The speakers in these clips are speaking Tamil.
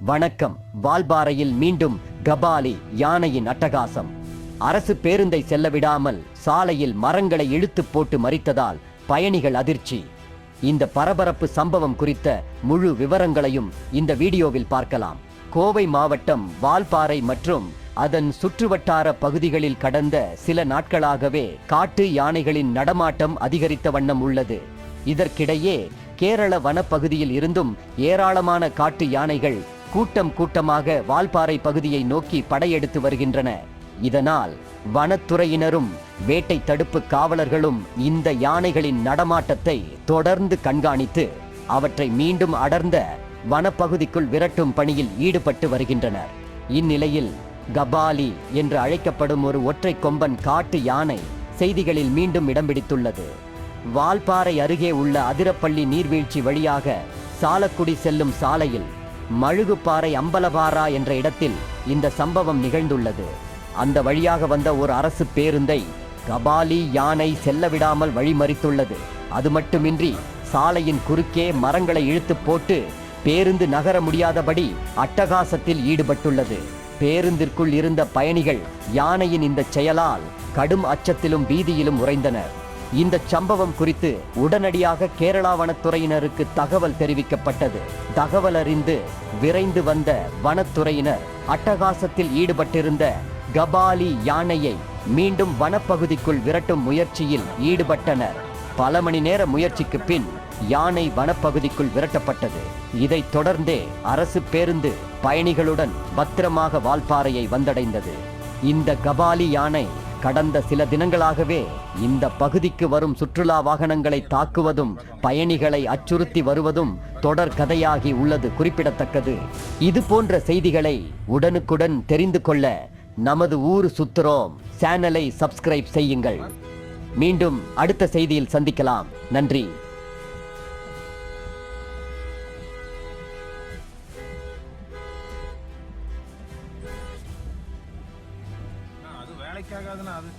வணக்கம். வால்பாறையில் மீண்டும் கபாலி யானையின் அட்டகாசம். அரசு பேருந்தை செல்ல விடாமல் சாலையில் மரங்களை இழுத்து போட்டு மறித்ததால் பயணிகள் அதிர்ச்சி. இந்த பரபரப்பு சம்பவம் குறித்த முழு விவரங்களையும் இந்த வீடியோவில் பார்க்கலாம். கோவை மாவட்டம் வால்பாறை மற்றும் அதன் சுற்றுவட்டார பகுதிகளில் கடந்த சில நாட்களாகவே காட்டு யானைகளின் நடமாட்டம் அதிகரித்த வண்ணம் உள்ளது. இதற்கிடையே கேரள வனப்பகுதியில் இருந்தும் ஏராளமான காட்டு யானைகள் கூட்டம் கூட்டமாக வால்பாறை பகுதியை நோக்கி படையெடுத்து வருகின்றன. இதனால் வனத்துறையினரும் வேட்டை தடுப்பு காவலர்களும் இந்த யானைகளின் நடமாட்டத்தை தொடர்ந்து கண்காணித்து அவற்றை மீண்டும் அடர்ந்த வனப்பகுதிக்குள் விரட்டும் பணியில் ஈடுபட்டு வருகின்றனர். இந்நிலையில் கபாலி என்று அழைக்கப்படும் ஒரு ஒற்றை கொம்பன் காட்டு யானை செய்திகளில் மீண்டும் இடம் பிடித்துள்ளது. வால்பாறை அருகே உள்ள அதிரப்பள்ளி நீர்வீழ்ச்சி வழியாக சாலக்குடி செல்லும் சாலையில் மழுகுப்பாறை அம்பலபாரா என்ற இடத்தில் இந்த சம்பவம் நிகழ்ந்துள்ளது. அந்த வழியாக வந்த ஒரு அரசு பேருந்தை கபாலி யானை செல்லவிடாமல் வழிமறித்துள்ளது. அது மட்டுமின்றி சாலையின் குறுக்கே மரங்களை இழுத்து போட்டு பேருந்து நகர முடியாதபடி அட்டகாசத்தில் ஈடுபட்டுள்ளது. பேருந்திற்குள் இருந்த பயணிகள் யானையின் இந்த செயலால் கடும் அச்சத்திலும் பீதியிலும் உறைந்தனர். இந்த சம்பவம் குறித்து உடனடியாக கேரளா வனத்துறையினருக்கு தகவல் தெரிவிக்கப்பட்டது. தகவல் அறிந்து விரைந்து வந்த வனத்துறையினர் அட்டகாசத்தில் ஈடுபட்டிருந்த கபாலி யானையை மீண்டும் வனப்பகுதிக்குள் விரட்டும் முயற்சியில் ஈடுபட்டனர். பல மணி நேர முயற்சிக்கு பின் யானை வனப்பகுதிக்குள் விரட்டப்பட்டது. இதைத் தொடர்ந்தே அரசு பேருந்து பயணிகளுடன் பத்திரமாக வால்பாறையை வந்தடைந்தது. இந்த கபாலி யானை கடந்த சில தினங்களாகவே இந்த பகுதிக்கு வரும் சுற்றுலா வாகனங்களை தாக்குவதும் பயணிகளை அச்சுறுத்தி வருவதும் தொடர் கதையாகி உள்ளது குறிப்பிடத்தக்கது. இது போன்ற செய்திகளை உடனுக்குடன் தெரிந்து கொள்ள நமது ஊர் சுத்துறோம். சேனலை சப்ஸ்கிரைப் செய்யுங்கள். மீண்டும் அடுத்த செய்தியில் சந்திக்கலாம். நன்றி. நாளைக்கு ஆகாதுன்னா அது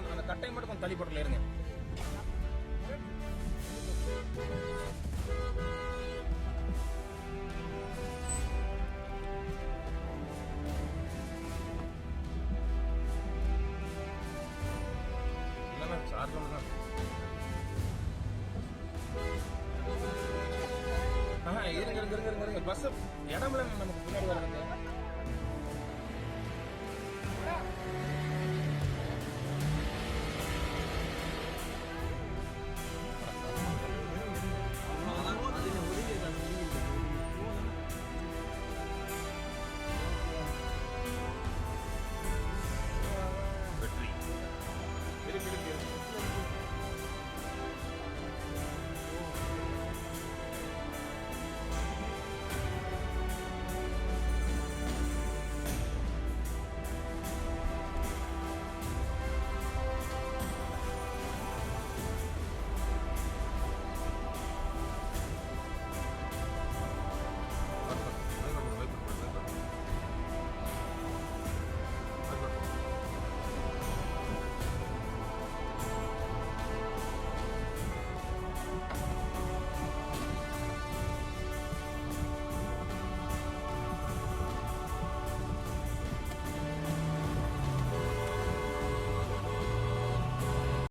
அந்த- கட்டை மட்டும் கொஞ்சம் தள்ளி போட்டுல இருங்க. இல்லைண்ணா, charge ஒண்ணுதான். இருங்க, இருங்க, இருங்க, இருங்க, பஸ் இடம்ல நமக்கு பின்னாடி வரதுக்கு